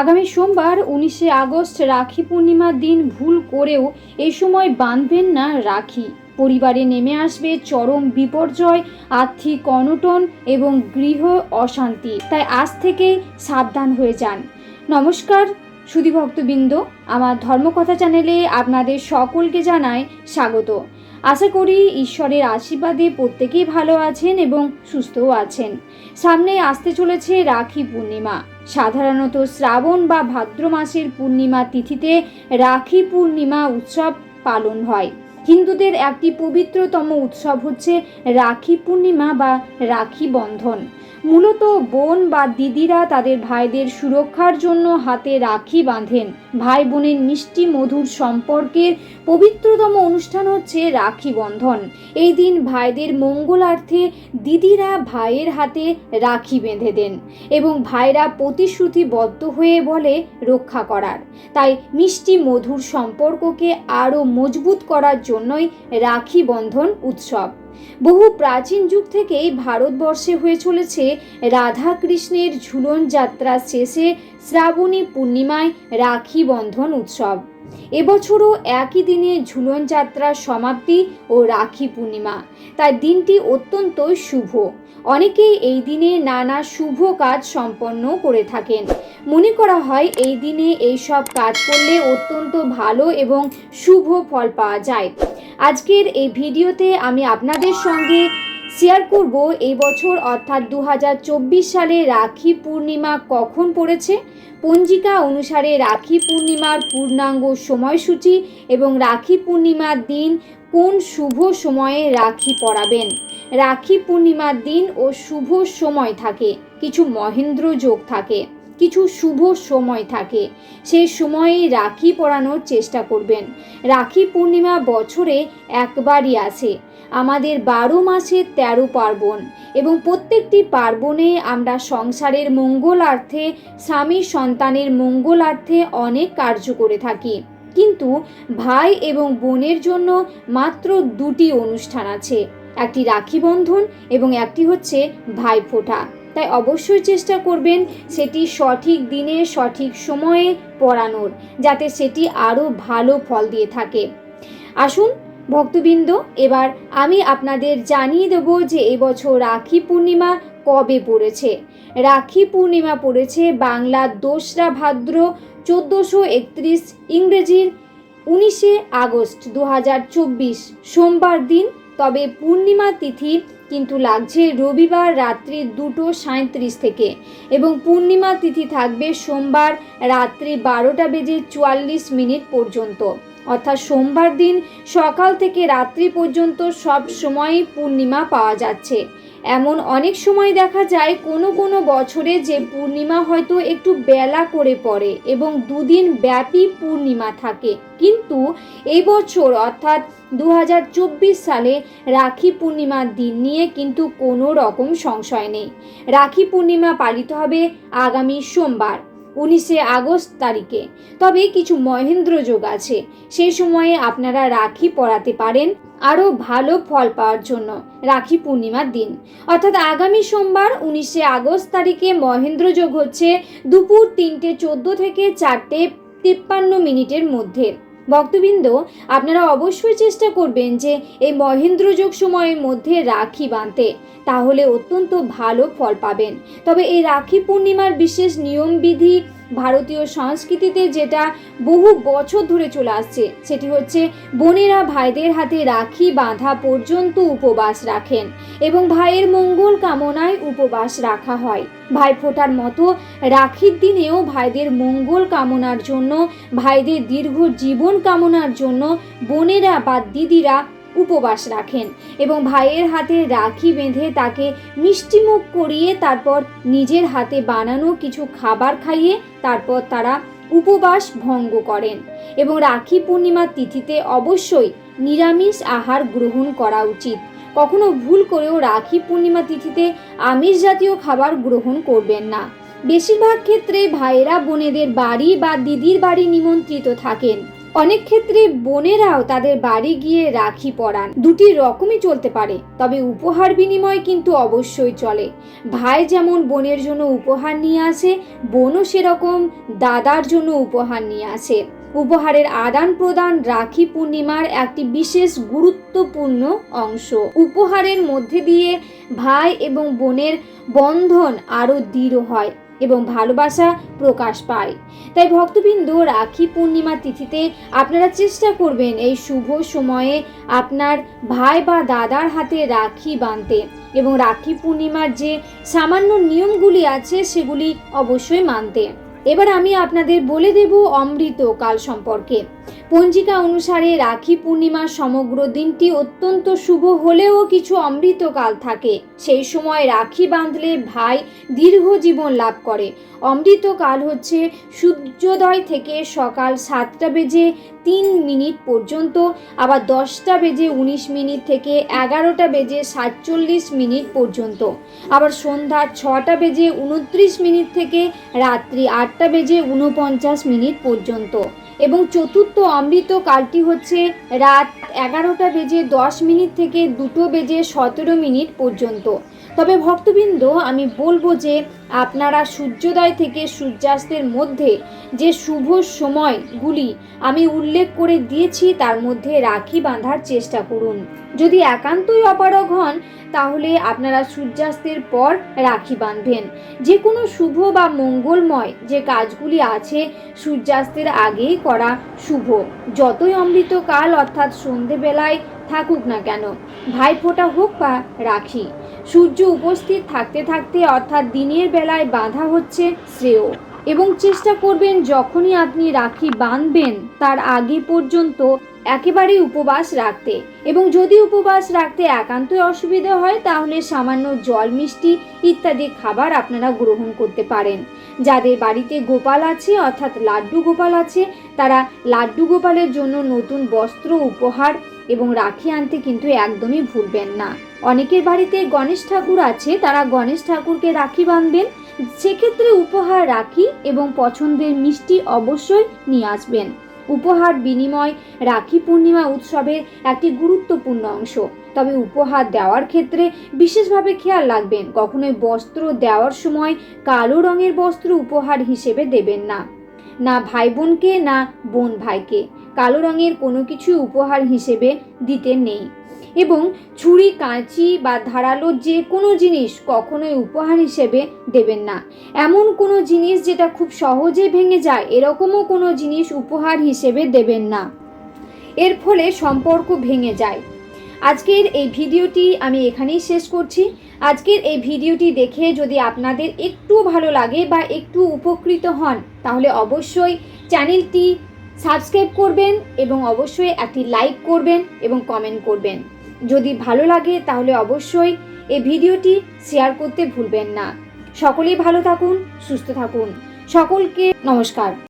আগামী সোমবার উনিশে আগস্ট রাখি পূর্ণিমার দিন ভুল করেও এই সময় বাঁধবেন না রাখি। পরিবারে নেমে আসবে চরম বিপর্যয়, আর্থিক অনটন এবং গৃহ অশান্তি। তাই আজ থেকে সাবধান হয়ে যান। নমস্কার, সুধীভক্তবৃন্দ। আমার ধর্মকথা চ্যানেলে আপনাদের সকলকে জানায় স্বাগত। আশা করি ঈশ্বরের আশীর্বাদে প্রত্যেকেই ভালো আছেন এবং সুস্থও আছেন। সামনে আসতে চলেছে রাখি পূর্ণিমা। সাধারণত শ্রাবণ বা ভাদ্র মাসের পূর্ণিমা তিথিতে রাখি পূর্ণিমা উৎসব পালন হয়। হিন্দুদের একটি পবিত্রতম উৎসব হচ্ছে রাখি পূর্ণিমা বা রাখি বন্ধন। মূলত বোন বা দিদিরা তাদের ভাইদের সুরক্ষার জন্য হাতে রাখি বাঁধেন। ভাই বোনের মিষ্টি মধুর সম্পর্কের পবিত্রতম অনুষ্ঠান হচ্ছে রাখি বন্ধন। এই দিন ভাইদের মঙ্গলার্থে দিদিরা ভাইয়ের হাতে রাখি বেঁধে দেন এবং ভাইরা প্রতিশ্রুতিবদ্ধ হয়ে বলে রক্ষা করার। তাই মিষ্টি মধুর সম্পর্ককে আরও মজবুত করার জন্যই রাখি বন্ধন উৎসব। বহু প্রাচীন যুগ থেকেই ভারতবর্ষে হয়ে চলেছে রাধা কৃষ্ণের ঝুলন যাত্রা শেষে শ্রাবণী পূর্ণিমায় রাখি বন্ধন উৎসব। এবছরও একই দিনে ঝুলন যাত্রার সমাপ্তি ও রাখি পূর্ণিমা। তাই দিনটি অত্যন্ত শুভ। অনেকেই এই দিনে নানা শুভ কাজ সম্পন্ন করে থাকেন। মনে করা হয় এই দিনে এই সব কাজ করলে অত্যন্ত ভালো এবং শুভ ফল পাওয়া যায়। আজকের এই ভিডিওতে আমি আপনাদের সঙ্গে শেয়ার করব এই বছর অর্থাৎ দু হাজার চব্বিশ সালে রাখি পূর্ণিমা কখন পড়েছে? পঞ্জিকা অনুসারে রাখি পূর্ণিমার পূর্ণাঙ্গ সময়সূচি এবং রাখি পূর্ণিমার দিন কোন শুভ সময়ে রাখি পরাবেন? রাখি পূর্ণিমার দিন ও শুভ সময় থাকে, কিছু মহেন্দ্র যোগ থাকে। কিছু শুভ সময় থাকে। সেই সময়ে রাখি পরানোর চেষ্টা করবেন। রাখি পূর্ণিমা বছরে একবারই আসে আমাদের বারো মাসে তেরো পার্বণ এবং প্রত্যেকটি পার্বণে আমরা সংসারের মঙ্গলার্থে স্বামী সন্তানের মঙ্গলার্থে অনেক কার্য করে থাকি। কিন্তু ভাই এবং বোনের জন্য মাত্র দুটি অনুষ্ঠান আছে। একটি রাখি বন্ধন এবং একটি হচ্ছে ভাই ভাইফোঁটা তাই অবশ্যই চেষ্টা করবেন সেটি সঠিক দিনে, সঠিক সময়ে পড়ানোর, যাতে সেটি আরও ভালো ফল দিয়ে থাকে। আসুন, ভক্তবৃন্দ, এবার আমি আপনাদের জানিয়ে দেব যে এবছর রাখি পূর্ণিমা কবে পড়েছে। রাখি পূর্ণিমা পড়েছে বাংলার দোসরা ভাদ্র চোদ্দোশো একত্রিশ ইংরেজির উনিশে আগস্ট দু হাজার চব্বিশ সোমবার দিন। তবে পূর্ণিমা তিথি কিন্তু লাগছে রবিবার রাত্রি দুটো সাঁত্রিশ থেকে এবং পূর্ণিমা তিথি থাকবে সোমবার রাত্রি বারোটা বেজে চুয়াল্লিশ মিনিট পর্যন্ত। অর্থাৎ সোমবার দিন সকাল থেকে রাত্রি পর্যন্ত সব সময়ই পূর্ণিমা পাওয়া যাচ্ছে। এমন অনেক সময় দেখা যায়, কোনো কোনো বছরে যে পূর্ণিমা হয়তো একটু বেলা করে পড়ে এবং দুদিন ব্যাপী পূর্ণিমা থাকে। কিন্তু এই বছর অর্থাৎ দু হাজার চব্বিশ সালে রাখি পূর্ণিমার দিন নিয়ে কিন্তু কোনো রকম সংশয় নেই। রাখি পূর্ণিমা পালিত হবে আগামী সোমবার। উনিশে আগস্ট তারিখে। তবে কিছু মহেন্দ্র যোগ আছে। সেই সময়ে আপনারা রাখি পরাতে পারেন। আরও ভালো ফল পাওয়ার জন্য রাখি পূর্ণিমার দিন। অর্থাৎ আগামী সোমবার উনিশে আগস্ট তারিখে মহেন্দ্র যোগ হচ্ছে দুপুর তিনটে চোদ্দ থেকে চারটে তিপ্পান্ন মিনিটের মধ্যে। ভক্তবৃন্দ, আপনারা অবশ্যই চেষ্টা করবেন যে এই মহেন্দ্র যোগ সময়ের মধ্যে রাখি বাঁধতে। তাহলে অত্যন্ত ভালো ফল পাবেন। তবে এই রাখি পূর্ণিমার বিশেষ নিয়মবিধি ভারতীয় সংস্কৃতিতে যেটা বহু বছর ধরে চলে আসছে, সেটি হচ্ছে বোনেরা ভাইদের হাতে রাখি বাঁধা পর্যন্ত উপবাস রাখেন এবং ভাইয়ের মঙ্গল কামনায় উপবাস রাখা হয়। ভাইফোঁটার মতো রাখির দিনেও ভাইদের মঙ্গল কামনার জন্য, ভাইদের দীর্ঘ জীবন কামনার জন্য বোনেরা বা দিদিরা উপবাস রাখেন এবং ভাইয়ের হাতে রাখি বেঁধে তাকে মিষ্টিমুখ করিয়ে তারপর নিজের হাতে বানানো কিছু খাবার খাইয়ে তারপর তারা উপবাস ভঙ্গ করেন এবং রাখি পূর্ণিমার তিথিতে অবশ্যই নিরামিষ আহার গ্রহণ করা উচিত। কখনো ভুল করেও রাখি পূর্ণিমা তিথিতে আমিষ জাতীয় খাবার গ্রহণ করবেন না। বেশিরভাগ ক্ষেত্রে ভাইয়েরা বোনেদের বাড়ি বা দিদির বাড়ি নিমন্ত্রিত থাকেন। অনেক ক্ষেত্রে বোনেরাও তাদের বাড়ি গিয়ে রাখি পরান। দুটি রকমই চলতে পারে, তবে উপহার বিনিময় কিন্তু অবশ্যই চলে। ভাই যেমন বোনের জন্য উপহার নিয়ে আসে, বোনও সেরকম দাদার জন্য উপহার নিয়ে আসে। উপহারের আদান প্রদান রাখি পূর্ণিমার একটি বিশেষ গুরুত্বপূর্ণ অংশ। উপহারের মধ্যে দিয়ে ভাই এবং বোনের বন্ধন আরও দৃঢ় হয়। এবং ভালোবাসা প্রকাশ পায়। তাই ভক্তবৃন্দ রাখি পূর্ণিমা তিথিতে আপনারা চেষ্টা করবেন এই শুভ সময়ে আপনার ভাই বা দাদার হাতে রাখি বাঁধতে এবং রাখি পূর্ণিমার যে সামান্য নিয়মগুলি আছে সেগুলি অবশ্যই মানতে। এবার আমি আপনাদের বলে দেব অমৃত কাল সম্পর্কে। পঞ্জিকা অনুসারে রাখি পূর্ণিমার সমগ্র দিনটি অত্যন্ত শুভ হলেও কিছু অমৃতকাল থাকে। সেই সময় রাখি বাঁধলে ভাই দীর্ঘ জীবন লাভ করে। অমৃতকাল হচ্ছে সূর্যোদয় থেকে সকাল সাতটা বেজে তিন মিনিট পর্যন্ত, আবার দশটা বেজে উনিশ মিনিট থেকে এগারোটা বেজে সাতচল্লিশ মিনিট পর্যন্ত, আবার সন্ধ্যা ছটা বেজে উনত্রিশ মিনিট থেকে রাত্রি আটটা বেজে উনপঞ্চাশ মিনিট পর্যন্ত এবং চতুর্থ অমৃত কালটি হচ্ছে রাত এগারোটা বেজে দশ মিনিট থেকে দুটো বেজে সতেরো মিনিট পর্যন্ত। তবে ভক্তবৃন্দ, আমি বলব যে আপনারা সূর্যোদয় থেকে সূর্যাস্তের মধ্যে যে শুভ সময়গুলি আমি উল্লেখ করে দিয়েছি, তার মধ্যে রাখি বাঁধার চেষ্টা করুন। যদি একান্তই অপারগ হন তাহলে আপনারা সূর্যাস্তের পর রাখি বাঁধবেন। যে কোনো শুভ বা মঙ্গলময় যে কাজগুলি আছে, সূর্যাস্তের আগেই করা শুভ। যতই অমৃত কাল অর্থাৎ সন্ধেবেলায় থাকুক না কেন ভাইফোঁটা হোক বা রাখি, সূর্য উপস্থিত থাকতে থাকতে অর্থাৎ দিনের বেলায় বাঁধা হচ্ছে শ্রেয়। এবং চেষ্টা করবেন যখনই আপনি রাখি বাঁধবেন, তার আগে পর্যন্ত একেবারেই উপবাস রাখতে। এবং যদি উপবাস রাখতে একান্তই অসুবিধা হয়, তাহলে সামান্য জল, মিষ্টি ইত্যাদি খাবার আপনারা গ্রহণ করতে পারেন। যাদের বাড়িতে গোপাল আছে, অর্থাৎ লাড্ডু গোপাল আছে, তারা লাড্ডু গোপালের জন্য নতুন বস্ত্র, উপহার এবং রাখি আনতে কিন্তু একদমই ভুলবেন না। অনেকের বাড়িতে গণেশ ঠাকুর আছে, তারা গণেশ ঠাকুরকে রাখি বাঁধবেন। সেক্ষেত্রে উপহার, রাখি এবং পছন্দের মিষ্টি অবশ্যই নিয়ে আসবেন। উপহার বিনিময় রাখি পূর্ণিমা উৎসবের একটি গুরুত্বপূর্ণ অংশ। তবে উপহার দেওয়ার ক্ষেত্রে বিশেষভাবে খেয়াল রাখবেন, কখনোই বস্ত্র দেওয়ার সময় কালো রঙের বস্ত্র উপহার হিসেবে দেবেন না। না ভাই বোনকে না বোন ভাইকে। কালো রঙের কোনো কিছু উপহার হিসেবে দিতে নেই। এবং ছুরি, কাঁচি বা ধারালো যে কোনো জিনিস কখনোই উপহার হিসেবে দেবেন না। এমন কোনো জিনিস যেটা খুব সহজে ভেঙে যায়, এরকমও কোনো জিনিস উপহার হিসেবে দেবেন না। এর ফলে সম্পর্ক ভেঙে যায়। আজকের এই ভিডিওটি আমি এখানেই শেষ করছি। আজকের এই ভিডিওটি দেখে যদি আপনাদের একটু ভালো লাগে বা একটু উপকৃত হন, তাহলে অবশ্যই চ্যানেলটি সাবস্ক্রাইব করবেন এবং অবশ্যই একটি লাইক করবেন এবং কমেন্ট করবেন। যদি ভালো লাগে তাহলে অবশ্যই এই ভিডিওটি শেয়ার করতে ভুলবেন না। সকলেই ভালো থাকুন, সুস্থ থাকুন। সকলকে নমস্কার।